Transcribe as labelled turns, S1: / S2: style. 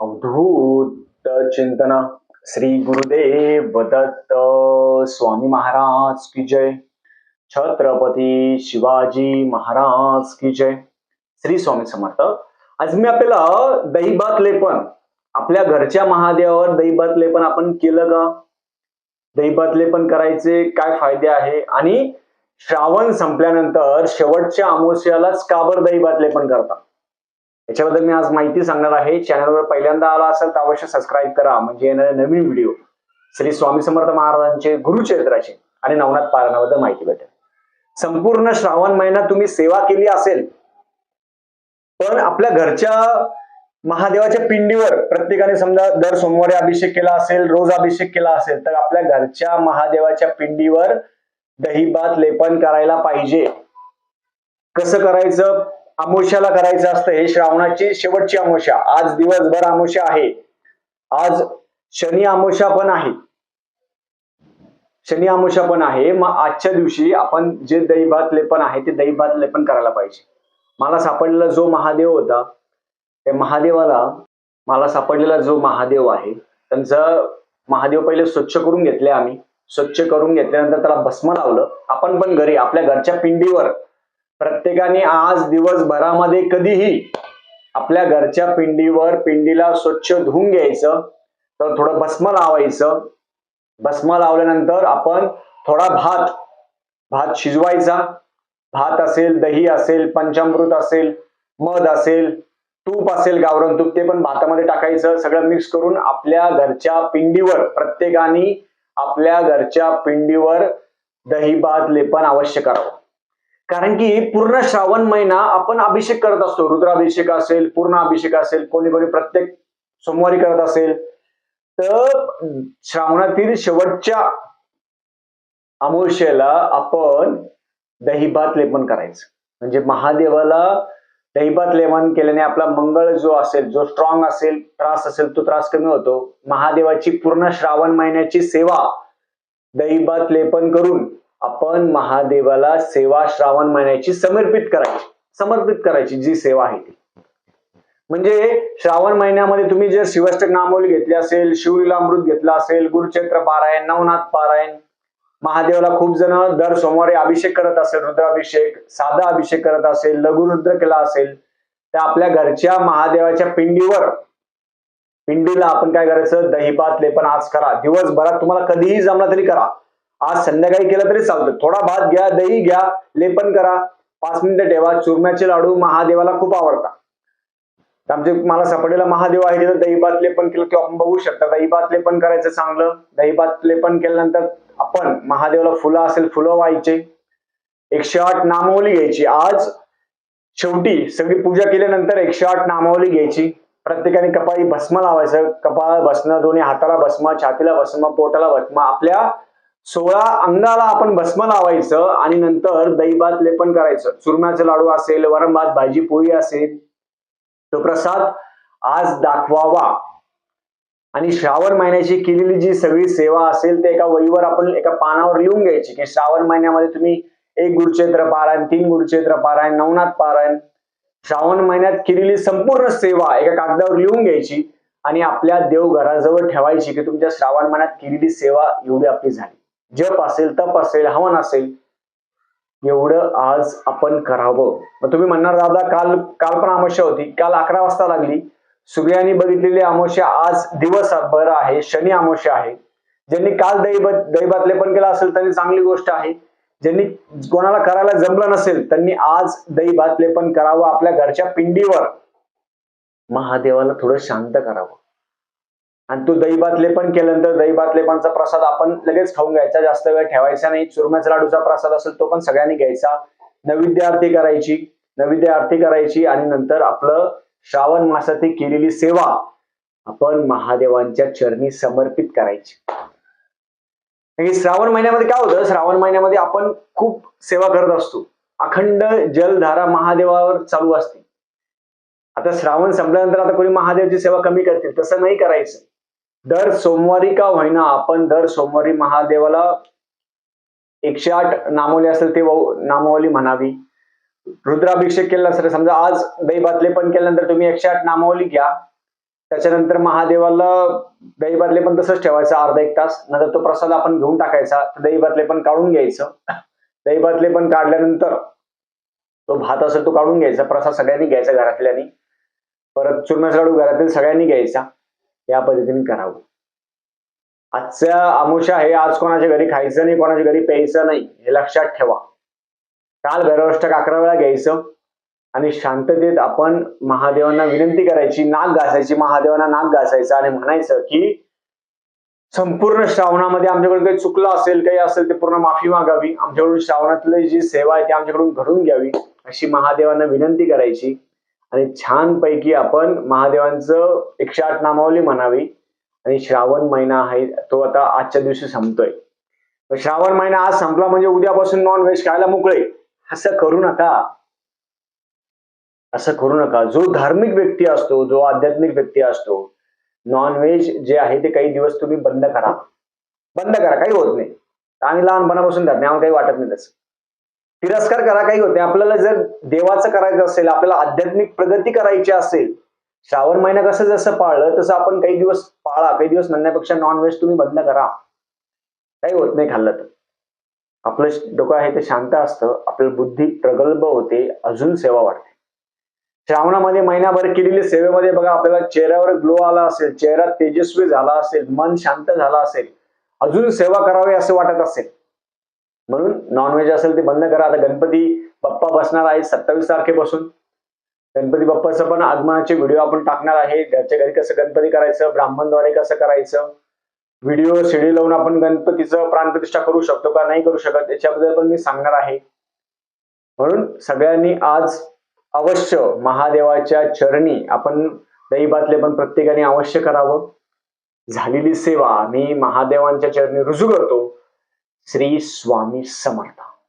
S1: अवधूत चिंतन श्री गुरुदेव दत्त स्वामी महाराज की जय। छत्रपती शिवाजी महाराज की जय। श्री स्वामी समर्थ। आज मी आपल्याला दहीभात लेपन आपल्या घरच्या महादेवावर दहीभात लेपन आपण केलं का? दहीभात लेपन करायचे काय फायदे आहे? आणि श्रावण संपल्यानंतर शेवटच्या अमावस्यालाच काबर दहीबात दहीभात लेपन करतात? याच्याबद्दल मी आज माहिती सांगणार आहे. चॅनलवर पहिल्यांदा आला असेल तर अवश्य सबस्क्राईब करा. म्हणजे येणारे नवीन व्हिडिओ श्री स्वामी समर्थ महाराजांचे गुरुचरित्राचे आणि नवनाथ पारायणाबद्दल माहिती भेटेल. संपूर्ण श्रावण महिना तुम्ही सेवा केली असेल पण आपल्या घरच्या महादेवाच्या पिंडीवर प्रत्येकाने समजा दर सोमवारी अभिषेक केला असेल रोज अभिषेक केला असेल तर आपल्या घरच्या महादेवाच्या पिंडीवर दहीभात लेपन करायला पाहिजे. कसं करायचं? अमावस्याला करायचं असतं हे श्रावणाची शेवटची अमावस्या आज दिवसभर अमावस्या आहे. आज शनी अमावस्या पण आहे. शनी अमावस्या पण आहे. मग आजच्या दिवशी आपण जे दहीभात लेपन आहे ते दहीभात लेपन करायला पाहिजे. मला सापडलेला जो महादेव होता त्या महादेवाला मला सापडलेला जो महादेव आहे त्यांचं महादेव पहिले स्वच्छ करून घेतले आम्ही. स्वच्छ करून घेतल्यानंतर त्याला भस्म लावलं. आपण पण घरी आपल्या घरच्या पिंडीवर प्रत्येकाने आज दिवसभरामध्ये कधीही आपल्या घरच्या पिंडीवर पिंडीला स्वच्छ धुवून घ्यायचं तर थोडं भस्म लावायचं. भस्म लावल्यानंतर आपण थोडा भात भात शिजवायचा. भात असेल दही असेल पंचामृत असेल मध असेल तूप असेल गावरण तूप ते पण भातामध्ये टाकायचं. सगळं मिक्स करून आपल्या घरच्या पिंडीवर प्रत्येकाने आपल्या घरच्या पिंडीवर दही भात लेपन अवश्य करावं. कारण की पूर्ण श्रावण महिना आपण अभिषेक करत असतो. रुद्राभिषेक असेल पूर्ण अभिषेक असेल कोणी कोणी प्रत्येक सोमवारी करत असेल. तर श्रावणातील शेवटच्या अमावस्येला आपण दहीभात लेपन करायचं. म्हणजे महादेवाला दहीभात लेपन केल्याने आपला मंगळ जो असेल जो स्ट्रॉंग असेल त्रास असेल तो त्रास कमी होतो. महादेवाची पूर्ण श्रावण महिन्याची सेवा दहीभात लेपन करून आपण महादेवाला सेवा श्रावण महिन्याची समर्पित करायची. समर्पित करायची जी सेवा आहे ती. म्हणजे श्रावण महिन्यामध्ये तुम्ही जर शिवष्टक नामोली घेतली असेल शिवलीलामृत घेतला असेल गुरुक्षेत्र पारायण नवनाथ पारायण महादेवाला खूप जण दर सोमवारी अभिषेक करत असेल रुद्राभिषेक साधा अभिषेक करत असेल लघुरुद्र केला असेल तर आपल्या घरच्या महादेवाच्या पिंडीवर पिंडीला आपण काय करायचं? दहीपात लेपन आज करा. दिवसभरात तुम्हाला कधीही जमला तरी करा. आज संध्याकाळी केलं तरी चालतं. थोडा भात घ्या दही घ्या लेपन करा पाच मिनिटं ठेवा. चुरम्याचे लाडू महादेवाला खूप आवडतात. आमचे मला सापडलेला महादेव आहे तिथं दहीभात लेपन केलं किंवा आपण बघू शकता. दहीभात लेपन करायचं चांगलं. दहीभात लेपन केल्यानंतर आपण महादेवाला फुलं असेल फुलं व्हायचे. एकशे आठ नामावली घ्यायची. आज शेवटी सगळी पूजा केल्यानंतर एकशे आठ नामावली घ्यायची. प्रत्येकाने कपाळी भस्म लावायचं. कपाळ भस्म दोन्ही हाताला भस्म छातीला भस्म पोटाला भस्म आपल्या सोळा अंगाला आपण भस्म लावायचं आणि नंतर दहीभात लेपन करायचं. चुरम्याचे लाडू असेल वरण भात भाजी पोळी असेल तो प्रसाद आज दाखवावा. आणि श्रावण महिन्याची केलेली जी सगळी सेवा असेल ते एका वहीवर आपण एका पानावर लिहून घ्यायची की श्रावण महिन्यामध्ये तुम्ही एक गुरुक्षेत्र पारायण तीन गुरुक्षेत्र पारायण नवनाथ पारायण श्रावण महिन्यात केलेली संपूर्ण सेवा एका कागदावर लिहून घ्यायची आणि आपल्या देवघराजवळ ठेवायची की तुमच्या श्रावण महिन्यात केलेली सेवा एवढी आपली झाली. जप असेल तप असेल हवन असेल एवढं आज आपण करावं. मग तुम्ही म्हणणार दादा काल काल पण अमावस्या होती. काल अकरा वाजता लागली. सूर्याने बघितलेली अमावस्या आज दिवस आहे. शनी अमावस्या आहे. ज्यांनी काल दैवत दैवातले पण केलं असेल त्यांनी चांगली गोष्ट आहे. ज्यांनी कोणाला करायला जमलं नसेल त्यांनी आज दैवातले पण करावं आपल्या घरच्या पिंडीवर. महादेवाला थोडं शांत करावं. आणि तो दहीभात लेपन केल्यानंतर दहीभात लेपनचा प्रसाद आपण लगेच खाऊन घ्यायचा. जास्त वेळ ठेवायचा नाही. चुरम्याचा लाडूचा प्रसाद असेल तो पण सगळ्यांनी घ्यायचा. नैवेद्य आरती करायची. नैवेद्य आरती करायची आणि नंतर आपलं श्रावण मासातील केलेली सेवा आपण महादेवांच्या चरणी समर्पित करायची. श्रावण महिन्यामध्ये काय होतं? श्रावण महिन्यामध्ये आपण खूप सेवा करत असतो. अखंड जलधारा महादेवावर चालू असते. आता श्रावण संपल्यानंतर आता कोणी महादेवाची सेवा कमी करतील तसं नाही करायचं. दर सोमवारी का होईना आपण दर सोमवारी महादेवाला एकशे आठ नामवली असेल ते नामावली म्हणावी. रुद्राभिषेक केला असेल समजा आज दहीबादले पण केल्यानंतर तुम्ही एकशे आठ नामावली घ्या. त्याच्यानंतर महादेवाला दही पण तसंच ठेवायचं अर्धा एक तास. नंतर तो प्रसाद आपण घेऊन टाकायचा दहीबादले पण काढून घ्यायचं. दही पण काढल्यानंतर तो भात असेल तो काढून घ्यायचा प्रसाद सगळ्यांनी घ्यायचा घरातल्यानी. परत चुरम्याचा लाडू घरातील सगळ्यांनी घ्यायचा. या पद्धतीने करावं. आजच्या आमुषा हे आज कोणाच्या घरी खायचं नाही कोणाच्या घरी प्यायचं नाही हे लक्षात ठेवा. काल घरवष्टक अकरा वेळा घ्यायचं आणि शांततेत आपण महादेवांना विनंती करायची नाक घासायची महादेवांना नाक घासायचं आणि म्हणायचं की संपूर्ण श्रावणामध्ये आमच्याकडून काही चुकलं असेल काही असेल ते पूर्ण माफी मागावी. आमच्याकडून श्रावणातली जी सेवा आहे ती आमच्याकडून घडून घ्यावी अशी महादेवांना विनंती करायची. आणि छानपैकी आपण महादेवांचं एकशे आठ नामावली म्हणावी. आणि श्रावण महिना आहे तो आता आजच्या दिवशी संपतोय. श्रावण महिना आज संपला म्हणजे उद्यापासून नॉन व्हेज खायला मोकळे. असं करू नका. असं करू नका. जो धार्मिक व्यक्ती असतो जो आध्यात्मिक व्यक्ती असतो नॉनव्हेज जे आहे ते काही दिवस तुम्ही बंद करा. बंद करा काही होत नाही. आम्ही लहानपणापासून धरणे आम्हाला काही वाटत नाही तसं. तिरस्कार करा काही होत नाही. आपल्याला जर देवाचं करायचं असेल आपल्याला आध्यात्मिक प्रगती करायची असेल श्रावण महिना कसं जसं पाळलं तसं आपण काही दिवस पाळा. काही दिवस म्हणण्यापेक्षा नॉनव्हेज तुम्ही बंद करा. काही होत नाही खाल्लं तर. आपलं डोकं आहे ते शांत असतं. आपलं बुद्धी प्रगल्भ होते. अजून सेवा वाढते. श्रावणामध्ये महिनाभर केलेल्या सेवेमध्ये बघा आपल्याला चेहऱ्यावर ग्लो आला असेल चेहरा तेजस्वी झाला असेल मन शांत झाला असेल अजून सेवा करावी असं वाटत असेल. म्हणून नॉनव्हेज असेल ते बंद करा. आता गणपती बाप्पा बसणार आहे सत्तावीस तारखेपासून. गणपती बाप्पाचं पण आगमनाचे व्हिडिओ आपण टाकणार आहे. घरच्या घरी कसं गणपती करायचं ब्राह्मणद्वारे कसं करायचं व्हिडिओ शिडी लावून आपण गणपतीचं प्राणप्रतिष्ठा करू शकतो का नाही करू शकत याच्याबद्दल पण मी सांगणार आहे. म्हणून सगळ्यांनी आज अवश्य महादेवाच्या चरणी आपण दैवातले पण प्रत्येकाने अवश्य करावं. झालेली सेवा मी महादेवांच्या चरणी रुजू करतो. श्री स्वामी समर्थ.